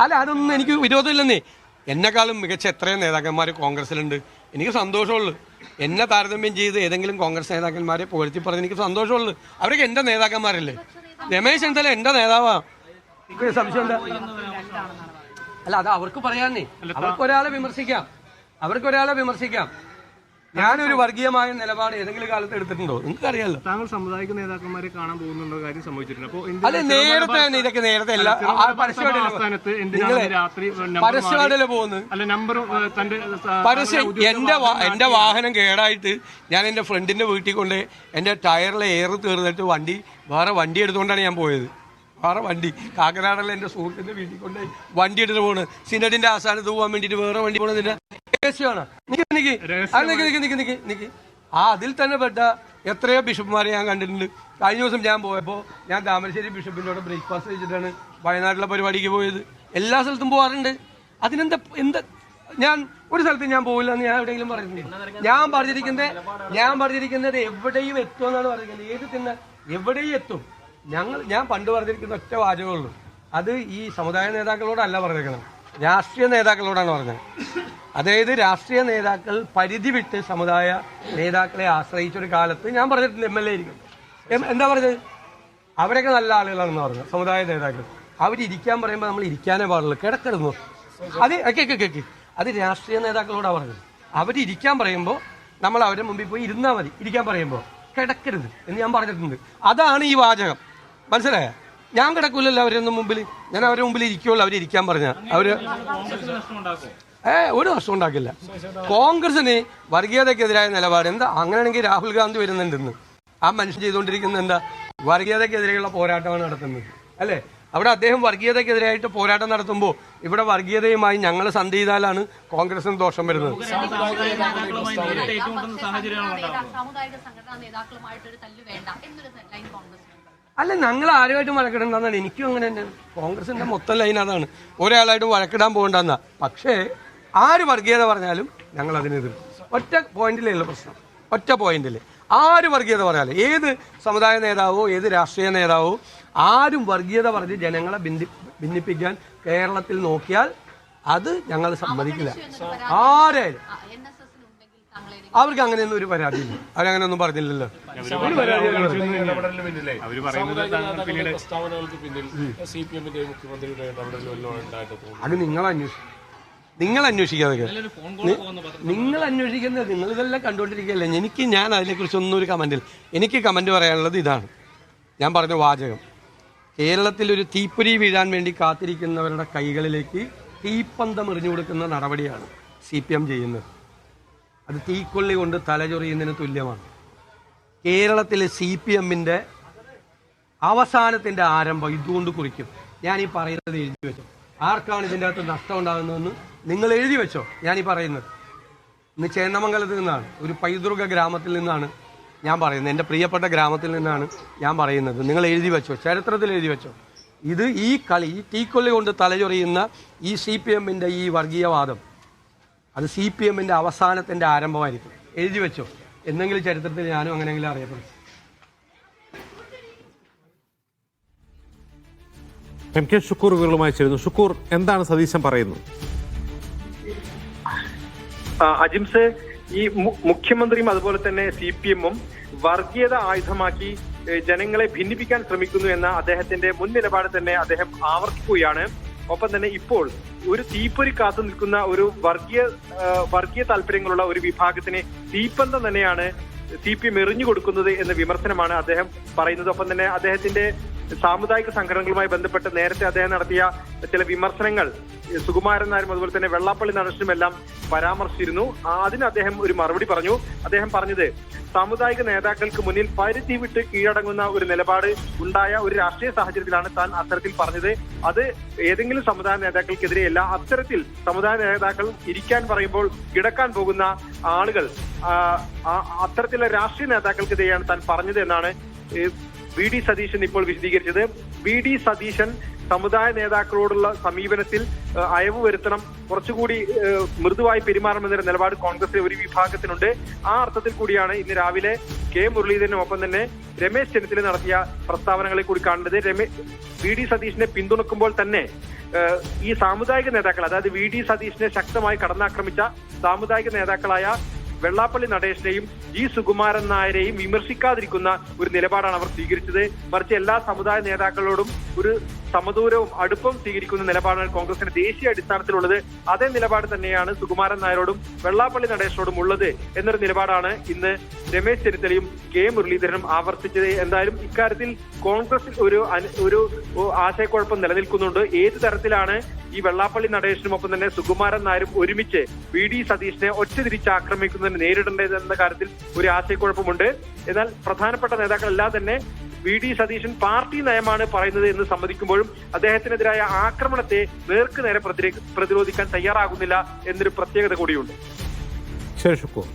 അല്ല അതൊന്നും എനിക്ക് വിരോധമില്ലെന്നേ. എന്നെക്കാളും മികച്ച എത്രയും നേതാക്കന്മാർ കോൺഗ്രസിലുണ്ട് എനിക്ക് സന്തോഷമുള്ളൂ. എന്നെ താരതമ്യം ചെയ്ത് ഏതെങ്കിലും കോൺഗ്രസ് നേതാക്കന്മാരെ പുകഴ്ത്തി പറഞ്ഞ് എനിക്ക് സന്തോഷമുള്ളൂ. അവരൊക്കെ എന്റെ നേതാക്കന്മാരല്ലേ? രമേശ് ചെന്നിത്തല എന്റെ നേതാവാ. സംശയം അല്ല അത് അവർക്ക് പറയാന്നേ. അവർക്ക് ഒരാളെ വിമർശിക്കാം. അവർക്ക് ഒരാളെ വിമർശിക്കാം. ഞാനൊരു വർഗീയമായ നിലപാട് ഏതെങ്കിലും കാലത്ത് എടുത്തിട്ടുണ്ടോ? നിങ്ങൾക്ക് അറിയാലോ താങ്കൾ സമുദായിക നേതാക്കന്മാരെ കാണാൻ പോകുന്നുണ്ടോ കാര്യം സംഭവിച്ചിട്ടുണ്ട്. അല്ല നേരത്തെ തന്നെ ഇതൊക്കെ നേരത്തെ അല്ല പരസ്യമായിട്ടല്ലേ പരസ്യമായിട്ടല്ലേ പോകുന്നത് അല്ല നമ്പർ തന്റെ പരസ്യം എന്റെ എന്റെ വാഹനം കേടായിട്ട് ഞാൻ എന്റെ ഫ്രണ്ടിന്റെ വീട്ടിൽ കൊണ്ട് എന്റെ ടയറിലെ എയർ തീർന്നിട്ട് വണ്ടി വേറെ വണ്ടി എടുത്തുകൊണ്ടാണ് ഞാൻ പോയത്. വേറെ വണ്ടി. കാക്കനാടല്ല എന്റെ സുഹൃത്തിന്റെ വീട്ടിൽ കൊണ്ട് വണ്ടി എടുത്തിട്ട് പോകുന്നത് സിനഡിന്റെ ആസ്ഥാനത്ത് പോകാൻ വേണ്ടിട്ട് വേറെ വണ്ടി പോണതിന്റെ രഹസ്യമാണ്. ആ അതിൽ തന്നെ പെട്ട എത്രയോ ബിഷപ്പുമാരെ ഞാൻ കണ്ടിട്ടുണ്ട്. കഴിഞ്ഞ ദിവസം ഞാൻ പോയപ്പോൾ ഞാൻ താമരശ്ശേരി ബിഷപ്പിന്റെ ബ്രേക്ക്ഫാസ്റ്റ് കഴിച്ചിട്ടാണ് വയനാട്ടിലെ പരിപാടിക്ക് പോയത്. എല്ലാ സ്ഥലത്തും പോകാറുണ്ട് അതിനെന്താ എന്താ ഞാൻ ഒരു സ്ഥലത്ത് ഞാൻ പോകില്ല എന്ന് ഞാൻ എവിടെയെങ്കിലും പറഞ്ഞിട്ടുണ്ട്. ഞാൻ പറഞ്ഞിരിക്കുന്നത് ഞാൻ പറഞ്ഞിരിക്കുന്നത് എവിടെയും എത്തും എന്നാണ് പറഞ്ഞിരിക്കുന്നത്. ഏത് തിന്ന എവിടെയും എത്തും. ഞങ്ങൾ ഞാൻ പണ്ട് പറഞ്ഞിരിക്കുന്ന ഒറ്റ വാചകമുള്ളൂ. അത് ഈ സമുദായ നേതാക്കളോടല്ല പറഞ്ഞിരിക്കണം രാഷ്ട്രീയ നേതാക്കളോടാണ് പറഞ്ഞത്. അതായത് രാഷ്ട്രീയ നേതാക്കൾ പരിധി വിട്ട് സമുദായ നേതാക്കളെ ആശ്രയിച്ചൊരു കാലത്ത് ഞാൻ പറഞ്ഞിട്ടില്ല എം എൽ എ ആയിരിക്കും. എന്താ പറഞ്ഞത്? അവരൊക്കെ നല്ല ആളുകളാണെന്ന് പറഞ്ഞു സമുദായ നേതാക്കൾ. അവരിയ്ക്കാൻ പറയുമ്പോൾ നമ്മൾ ഇരിക്കാനേ പാടുള്ളൂ കിടക്കിടുന്നു അത് കേക്ക് അത് രാഷ്ട്രീയ നേതാക്കളോടാ പറഞ്ഞത്. അവരിയ്ക്കാൻ പറയുമ്പോൾ നമ്മൾ അവരുടെ മുമ്പിൽ പോയി ഇരുന്നാൽ മതി ഇരിക്കാൻ പറയുമ്പോൾ കിടക്കരുത് എന്ന് ഞാൻ പറഞ്ഞിട്ടുണ്ട്. അതാണ് ഈ വാചകം. മനസ്സിലായ? ഞാൻ കിടക്കൂലല്ലോ അവരൊന്നും മുമ്പിൽ ഞാൻ അവരുടെ മുമ്പിൽ ഇരിക്കുള്ളൂ അവർ ഇരിക്കാൻ പറഞ്ഞ. അവർ ഏ ഒരു നഷ്ടം ഉണ്ടാക്കില്ല. കോൺഗ്രസിന് വർഗീയതക്കെതിരായ നിലപാട്. എന്താ? അങ്ങനെയാണെങ്കിൽ രാഹുൽ ഗാന്ധി വരുന്നുണ്ടെന്ന്. ആ മനുഷ്യൻ ചെയ്തുകൊണ്ടിരിക്കുന്നത് എന്താ? വർഗീയതക്കെതിരെയുള്ള പോരാട്ടമാണ് നടത്തുന്നത്. അല്ലേ? അവിടെ അദ്ദേഹം വർഗീയതക്കെതിരായിട്ട് പോരാട്ടം നടത്തുമ്പോൾ ഇവിടെ വർഗീയതയുമായി ഞങ്ങൾ സന്ധി ചെയ്താലാണ് കോൺഗ്രസിന് ദോഷം വരുന്നത്. സാമുദായിക സംഘടനാ നേതാക്കളുമായിട്ടൊരു തല്ല് വേണ്ട. എന്നൊരു ലൈൻ കോൺഗ്രസ് അല്ല ഞങ്ങൾ ആരുമായിട്ടും വഴക്കിടണ്ടെന്നാണ്. എനിക്കും അങ്ങനെ തന്നെ. കോൺഗ്രസിന്റെ മൊത്തം ലൈൻ അതാണ്. ഒരാളായിട്ട് വഴക്കിടാൻ പോകണ്ടെന്നാ. പക്ഷേ ആര് വർഗീയത പറഞ്ഞാലും ഞങ്ങൾ അതിനെതിർ ഒറ്റ പോയിന്റിലേ ഉള്ള പ്രശ്നം. ഒറ്റ പോയിന്റിൽ ആര് വർഗീയത പറഞ്ഞാലും ഏത് സമുദായ നേതാവോ ഏത് രാഷ്ട്രീയ നേതാവോ ആരും വർഗീയത പറഞ്ഞ് ജനങ്ങളെ ഭിന്നി ഭിന്നിപ്പിക്കാൻ കേരളത്തിൽ നോക്കിയാൽ അത് ഞങ്ങൾ സമ്മതിക്കില്ല. ആരായാലും. അവർക്ക് അങ്ങനെയൊന്നും ഒരു പരാതിയില്ല. അവരങ്ങനെ ഒന്നും പറഞ്ഞില്ലല്ലോ അത് നിങ്ങൾ അന്വേഷിക്കും നിങ്ങൾ അന്വേഷിക്കാതെ നിങ്ങൾ അന്വേഷിക്കുന്നത് നിങ്ങൾ ഇതെല്ലാം കണ്ടുകൊണ്ടിരിക്കുകയല്ലേ? എനിക്ക് ഞാൻ അതിനെക്കുറിച്ച് ഒന്നും ഒരു കമന്റിൽ എനിക്ക് കമന്റ് പറയാനുള്ളത് ഇതാണ്. ഞാൻ പറഞ്ഞ വാചകം. കേരളത്തിൽ ഒരു തീപ്പൊരി വീഴാൻ വേണ്ടി കാത്തിരിക്കുന്നവരുടെ കൈകളിലേക്ക് തീപ്പന്തം എറിഞ്ഞു കൊടുക്കുന്ന നടപടിയാണ് സി പി എം ചെയ്യുന്നത്. അത് തീക്കൊള്ളി കൊണ്ട് തലചൊറിയുന്നതിന് തുല്യമാണ്. കേരളത്തിലെ സി പി എമ്മിന്റെ അവസാനത്തിന്റെ ആരംഭം ഇതുകൊണ്ട് കുറിക്കും. ഞാൻ ഈ പറയുന്നത് എഴുതി വെച്ചോ. ആർക്കാണ് ഇതിന്റെ അകത്ത് നഷ്ടം ഉണ്ടാകുന്നതെന്ന് നിങ്ങൾ എഴുതി വെച്ചോ. ഞാൻ ഈ പറയുന്നത്. ഇന്ന് ചേന്നമംഗലത്ത് നിന്നാണ് ഒരു പൈതൃക ഗ്രാമത്തിൽ നിന്നാണ് ഞാൻ പറയുന്നത്. എന്റെ പ്രിയപ്പെട്ട ഗ്രാമത്തിൽ നിന്നാണ് ഞാൻ പറയുന്നത്. നിങ്ങൾ എഴുതി വെച്ചോ ചരിത്രത്തിൽ എഴുതി വെച്ചോ. ഇത് ഈ കളി ഈ തീക്കൊള്ളി കൊണ്ട് തലചൊറിയുന്ന ഈ സി പി എമ്മിന്റെ ഈ വർഗീയവാദം അത് സി പി എമ്മിന്റെ അവസാനത്തിന്റെ ആരംഭമായിരിക്കും. എഴുതി വെച്ചോ. എന്തെങ്കിലും ചരിത്രത്തിൽ ഞാനും അങ്ങനെയെങ്കിലും അറിയപ്പെടും. എം കെ ഷുക്കൂർ വിവരങ്ങളുമായി ചേരുന്നു. ഷുക്കൂർ എന്താണ് സതീശൻ പറയുന്നത്? അജിംസ് ഈ മുഖ്യമന്ത്രിയും അതുപോലെ തന്നെ സി പി എമ്മും വർഗീയത ആയുധമാക്കി ജനങ്ങളെ ഭിന്നിപ്പിക്കാൻ ശ്രമിക്കുന്നു എന്ന അദ്ദേഹത്തിന്റെ മുൻ നിലപാട് തന്നെ അദ്ദേഹം ആവർത്തിക്കുകയാണ്. ഒപ്പം തന്നെ ഇപ്പോൾ ഒരു തീപ്പൊരി കാത്തു നിൽക്കുന്ന ഒരു വർഗീയ വർഗീയ താല്പര്യങ്ങളുള്ള ഒരു വിഭാഗത്തിന് തീപ്പന്തം തന്നെയാണ് സി പി എം എറിഞ്ഞു കൊടുക്കുന്നത് എന്ന വിമർശനമാണ് അദ്ദേഹം പറയുന്നത്. ഒപ്പം തന്നെ അദ്ദേഹത്തിന്റെ സാമുദായിക സംഘടനകളുമായി ബന്ധപ്പെട്ട് നേരത്തെ അദ്ദേഹം നടത്തിയ ചില വിമർശനങ്ങൾ സുകുമാരൻ നായരും അതുപോലെ തന്നെ വെള്ളാപ്പള്ളി നടേശനും എല്ലാം പരാമർശിച്ചിരുന്നു അതിന് അദ്ദേഹം ഒരു മറുപടി പറഞ്ഞു. അദ്ദേഹം പറഞ്ഞത് സാമുദായിക നേതാക്കൾക്ക് മുന്നിൽ പരിധി വിട്ട് കീഴടങ്ങുന്ന ഒരു നിലപാട് ഉണ്ടായ ഒരു രാഷ്ട്രീയ സാഹചര്യത്തിലാണ് താൻ അത്തരത്തിൽ പറഞ്ഞത്. അത് ഏതെങ്കിലും സമുദായ നേതാക്കൾക്കെതിരെയല്ല അത്തരത്തിൽ സമുദായ നേതാക്കൾ ഇരിക്കാൻ പറയുമ്പോൾ കിടക്കാൻ പോകുന്ന ആളുകൾ അത്തരത്തിലുള്ള രാഷ്ട്രീയ നേതാക്കൾക്കെതിരെയാണ് താൻ പറഞ്ഞത് എന്നാണ് വി ഡി സതീശൻ ഇപ്പോൾ വിശദീകരിച്ചത്. വി ഡി സതീശൻ സമുദായ നേതാക്കളോടുള്ള സമീപനത്തിൽ അയവ് വരുത്തണം കുറച്ചുകൂടി മൃദുവായി പെരുമാറണമെന്നൊരു നിലപാട് കോൺഗ്രസിലെ ഒരു വിഭാഗത്തിനുണ്ട്. ആ അർത്ഥത്തിൽ കൂടിയാണ് ഇന്ന് രാവിലെ കെ മുരളീധരനും ഒപ്പം തന്നെ രമേശ് ചെന്നിത്തല നടത്തിയ പ്രസ്താവനകളെ കൂടി കാണുന്നത്. രമേശ് വി ഡി സതീഷിനെ പിന്തുണക്കുമ്പോൾ തന്നെ ഈ സാമുദായിക നേതാക്കൾ അതായത് വി ഡി സതീഷിനെ ശക്തമായി കടന്നാക്രമിച്ച സാമുദായിക നേതാക്കളായ വെള്ളാപ്പള്ളി നടേശനെയും ജി സുകുമാരൻ നായരെയും വിമർശിക്കാതിരിക്കുന്ന ഒരു നിലപാടാണ് അവർ സ്വീകരിച്ചത്. മറിച്ച് എല്ലാ സമുദായ നേതാക്കളോടും ഒരു സമദൂരവും അടുപ്പം സ്വീകരിക്കുന്ന നിലപാടാണ് കോൺഗ്രസിന്റെ ദേശീയ അടിസ്ഥാനത്തിലുള്ളത്. അതേ നിലപാട് തന്നെയാണ് സുകുമാരൻ നായരോടും വെള്ളാപ്പള്ളി നടേശനോടും ഉള്ളത് എന്നൊരു നിലപാടാണ് ഇന്ന് രമേശ് ചെന്നിത്തലയും കെ മുരളീധരനും ആവർത്തിച്ചത്. എന്തായാലും ഇക്കാര്യത്തിൽ കോൺഗ്രസിൽ ഒരു ഒരു ആശയക്കുഴപ്പം നിലനിൽക്കുന്നുണ്ട്. ഏത് തരത്തിലാണ് ഈ വെള്ളാപ്പള്ളി നടേശനും ഒപ്പം തന്നെ സുകുമാരൻ നായരും ഒരുമിച്ച് വി ഡി സതീഷിനെ ഒറ്റതിരിച്ച് ആക്രമിക്കുന്നതിന് നേരിടേണ്ടതെന്ന കാര്യത്തിൽ ഒരു ആശയക്കുഴപ്പമുണ്ട്. എന്നാൽ പ്രധാനപ്പെട്ട നേതാക്കളെല്ലാം തന്നെ വി ഡി സതീശൻ പാർട്ടി നയമാണ് പറയുന്നത് എന്ന് സമ്മതിക്കുമ്പോഴും അദ്ദേഹത്തിനെതിരായ ആക്രമണത്തെ നേർക്ക് നേരെ പ്രതിരോധിക്കാൻ തയ്യാറാകുന്നില്ല എന്നൊരു പ്രത്യേകത കൂടിയുണ്ട്. ഷുക്കൂർ